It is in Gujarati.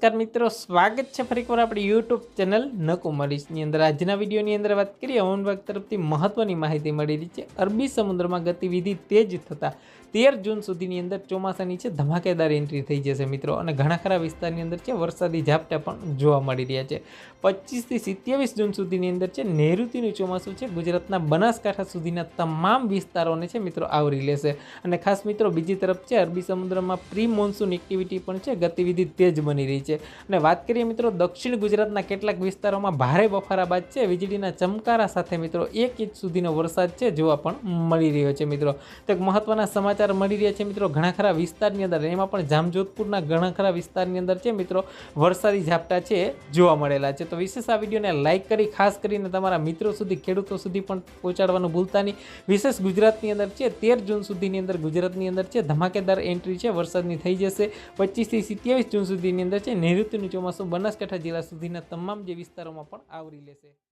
નમસ્કાર મિત્રો, સ્વાગત છે ફરીકવાર આપણી યુટ્યુબ ચેનલ નકુમરીશની અંદર. આજના વિડીયોની અંદર વાત કરીએ હવામાન તરફથી મહત્ત્વની માહિતી મળી રહી છે. અરબી સમુદ્રમાં ગતિવિધિ તેજ થતાં તેર જૂન સુધીની અંદર ચોમાસાની છે, ધમાકેદાર એન્ટ્રી થઈ જશે મિત્રો. અને ઘણા ખરા વિસ્તારની અંદર છે, વરસાદી ઝાપટા પણ જોવા મળી રહ્યા છે. પચીસથી સિત્યાવીસ જૂન સુધીની અંદર છે નૈઋત્યનું ચોમાસું છે. ગુજરાતના બનાસકાંઠા સુધીના તમામ વિસ્તારોને છે મિત્રો આવરી લેશે. અને ખાસ મિત્રો, બીજી તરફ છે, અરબી સમુદ્રમાં પ્રી મોન્સૂન એક્ટિવિટી પણ છે, ગતિવિધિ તેજ બની રહી છે. અને વાત કરીએ મિત્રો, દક્ષિણ ગુજરાતના કેટલાક વિસ્તારોમાં ભારે બફારા બાદ છે. વીજળીના ચમકારા સાથે મિત્રો, એક ઇંચ સુધીનો વરસાદ છે જોવા પણ મળી રહ્યો છે મિત્રો. તો એક મહત્વના સમાચાર મળી રહ્યા છે મિત્રો, ઘણા ખરા વિસ્તારની અંદર. એમાં પણ જામજોધપુરના ઘણા ખરા વિસ્તારની અંદર છે મિત્રો, વરસાદી ઝાપટા છે જોવા મળેલા છે. તો વિશેષ આ વિડીયોને લાઇક કરી, ખાસ કરીને તમારા મિત્રો સુધી, ખેડૂતો સુધી પણ પહોંચાડવાનું ભૂલતા નહીં. વિશેષ ગુજરાતની અંદર છે, તેર જૂન સુધીની અંદર ગુજરાતની અંદર છે, ધમાકેદાર એન્ટ્રી છે, વરસાદની થઈ જશે. પચીસથી સિત્યાવીસ જૂન સુધીની અંદર છે નૈઋત્યનું ચોમાસું બનાસકાંઠા જિલ્લા સુધીના તમામ જે વિસ્તારોમાં પણ આવરી લેશે.